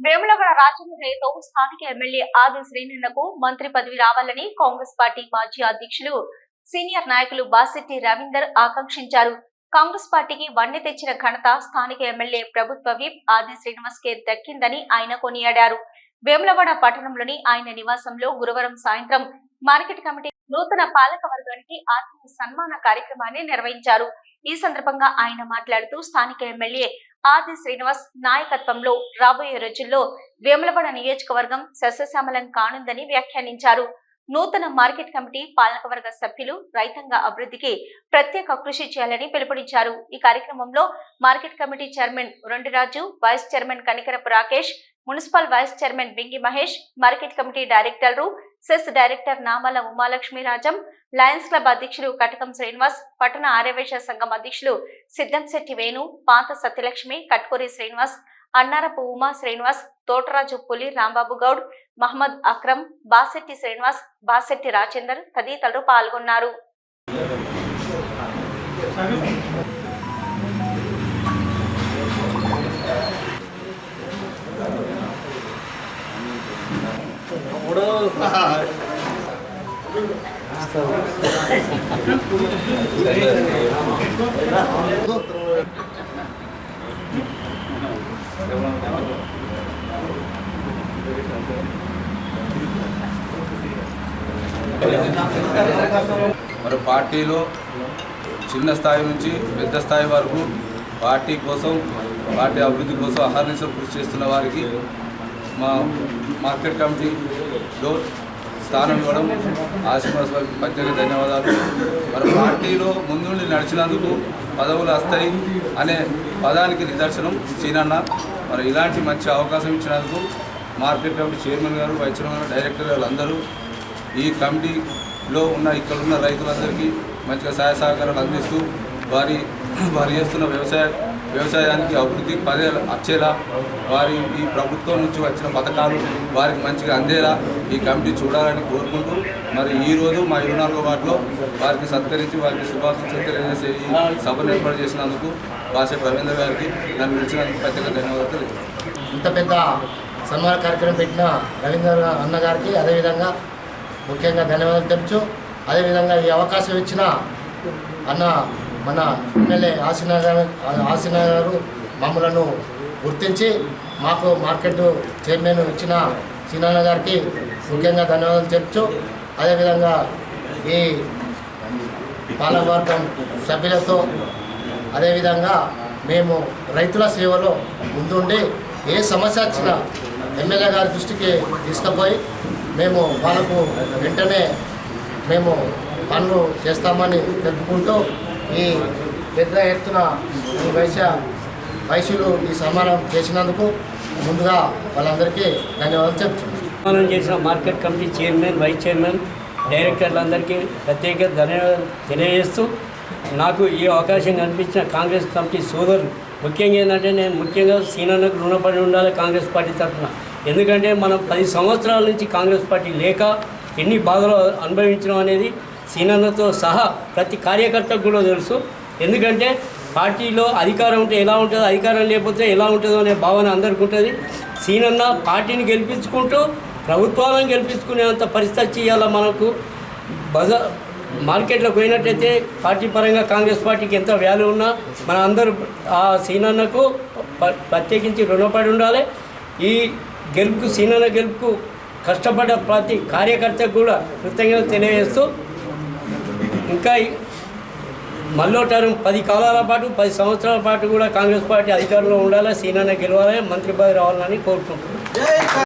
వేములవాడ రాజేంద్రయ్యతో స్థానిక ఎమ్మెల్యే ఆది శ్రీనిన్నకు మంత్రి పదవి రావాలని కాంగ్రెస్ పార్టీ మాజీ అధ్యక్షులు సీనియర్ నాయకులు బాసెట్టి రవీందర్ ఆకాంక్షించారు. కాంగ్రెస్ పార్టీకి వన్నె తెచ్చిన ఘనత స్థానిక ఎమ్మెల్యే ప్రభుత్వ విప్ ఆది శ్రీనివాస్ కే దక్కిందని ఆయన కొనియాడారు. వేములవాడ పట్టణంలోని ఆయన నివాసంలో గురువారం సాయంత్రం మార్కెట్ కమిటీ నూతన పాలక వర్గానికి ఆత్మీయ సన్మాన కార్యక్రమాన్ని నిర్వహించారు. ఈ సందర్భంగా ఆయన మాట్లాడుతూ స్థానిక ఎమ్మెల్యే ఆది శ్రీనివాస్ నాయకత్వంలో రాబోయే రోజుల్లో వేములవాడ నియోజకవర్గం సస్యశ్యామలం కానుందని వ్యాఖ్యానించారు. నూతన మార్కెట్ కమిటీ పాలకవర్గ సభ్యులు రైతాంగ అభివృద్ధికి ప్రత్యేక కృషి చేయాలని పిలుపునిచ్చారు. ఈ కార్యక్రమంలో market committee chairman Rondiraju vice chairman Kanikarapu Rakesh municipal vice chairman Bingi Mahesh market committee డైరెక్టర్లు cess director Namala Umalakshmi Rajam lions club అధ్యక్షులు కటకం శ్రీనివాస్ పట్టణ ఆర్యవేశ సంఘం అధ్యక్షులు సిద్ధంశెట్టి వేణు పాత సత్యలక్ష్మి కట్కూరి శ్రీనివాస్ అన్నారపు ఉమా శ్రీనివాస్ తోటరాజు పులి రాంబాబు గౌడ్ మహమ్మద్ అక్రమ్ బాసెట్టి శ్రీనివాస్ బాసెట్టి రాజేందర్ తదితరులు పాల్గొన్నారు. మరి పార్టీలో చిన్న స్థాయి నుంచి పెద్ద స్థాయి వరకు పార్టీ కోసం పార్టీ అభివృద్ధి కోసం అహర్నిశలు కృషి చేస్తున్న వారికి మా మార్కెట్ కమిటీలో స్థానం ఇవ్వడం. ఆశీర్వాద వారికి ప్రత్యేక ధన్యవాదాలు. మరి పార్టీలో ముందుండి నడిచినందుకు పదవులు వస్తాయి అనే పదానికి నిదర్శనం సీనన్న. మరి ఇలాంటి మంచి అవకాశం ఇచ్చినందుకు మార్కెట్ కమిటీ చైర్మన్ గారు వైస్ చైర్మన్ గారు డైరెక్టర్ గారు అందరూ ఈ కమిటీలో ఉన్న ఇక్కడ ఉన్న రైతులందరికీ మంచిగా సహాయ సహకారాలు అందిస్తూ వారి వారు చేస్తున్న వ్యవసాయ వ్యవసాయానికి అభివృద్ధి పదే వచ్చేలా వారి ఈ ప్రభుత్వం నుంచి వచ్చిన పథకాలు వారికి మంచిగా అందేలా ఈ కమిటీ చూడాలని కోరుకుంటూ మరి ఈరోజు మా ఇరవై నాలుగో వార్డులో వారికి సత్కరించి వారికి శుభాకాంక్షలు తెలియజేసే ఈ సభను ఏర్పాటు చేసినందుకు వాసే రవీంద్ర గారికి నన్ను పిలిచినందుకు ప్రత్యేక ధన్యవాదాలు ఇంత పెద్ద సన్మాన కార్యక్రమం పెట్టిన రవీంద్ర అన్నగారికి అదేవిధంగా ముఖ్యంగా ధన్యవాదాలు తెలుపుచు అదేవిధంగా ఈ అవకాశం ఇచ్చిన అన్న మన ఎమ్మెల్యే ఆసిన గారు గారు మమ్మలను గుర్తించి మాకు మార్కెట్ చైర్మన్ ఇచ్చిన సీనాన్న గారికి ముఖ్యంగా ధన్యవాదాలు తెలుపుచు అదేవిధంగా ఈ పాలకవర్గం సభ్యులతో అదేవిధంగా మేము రైతుల సేవలో ముందుండి ఏ సమస్య వచ్చినా ఎమ్మెల్యే గారి దృష్టికి తీసుకుపోయి మేము వాళ్ళకు వెంటనే మేము పనులు చేస్తామని తెలుపుకుంటూ ఈ పెద్ద ఎత్తున ఈ వైశ్య వైశ్యులు ఈ సన్మానం చేసినందుకు ముందుగా వాళ్ళందరికీ ధన్యవాదాలు చెప్తున్నాను. నిర్మాణం చేసిన market committee chairman vice chairman డైరెక్టర్లందరికీ ప్రత్యేక ధన్యవాదాలు తెలియజేస్తూ నాకు ఈ అవకాశం కనిపించిన కాంగ్రెస్ కమిటీ సోదరులు. ముఖ్యంగా ఏంటంటే నేను ముఖ్యంగా సీనన్నకు రుణపడి ఉండాలి కాంగ్రెస్ పార్టీ తరఫున. ఎందుకంటే మనం పది సంవత్సరాల నుంచి కాంగ్రెస్ పార్టీ లేక ఎన్ని బాధలు అనుభవించడం అనేది సీనన్నతో సహా ప్రతి కార్యకర్తకు కూడా తెలుసు. ఎందుకంటే పార్టీలో అధికారం ఉంటే ఎలా ఉంటుందో అధికారం లేకపోతే ఎలా ఉంటుందో అనే భావన అందరికీ ఉంటుంది. సీనన్న పార్టీని గెలిపించుకుంటూ ప్రభుత్వాలను గెలిపించుకునేంత పరిస్థితి చేయాలి మనకు బజ మార్కెట్లో పోయినట్టయితే పార్టీ పరంగా కాంగ్రెస్ పార్టీకి ఎంత వాల్యూ ఉన్నా మన అందరూ ఆ సీనన్నకు ప్రత్యేకించి రుణపడి ఉండాలి. ఈ గెలుపుకు సీనన్న గెలుపుకు కష్టపడ్డ ప్రతి కార్యకర్తకు కూడా కృతజ్ఞత తెలియజేస్తూ ఇంకా ఈ మళ్ళో టర్మ్ పది కాలాల పాటు పది సంవత్సరాల పాటు కూడా కాంగ్రెస్ పార్టీ అధికారంలో ఉండాలి? సీనన్న గెలవాలి? మంత్రి పదవి రావాలని కోరుకుంటున్నాను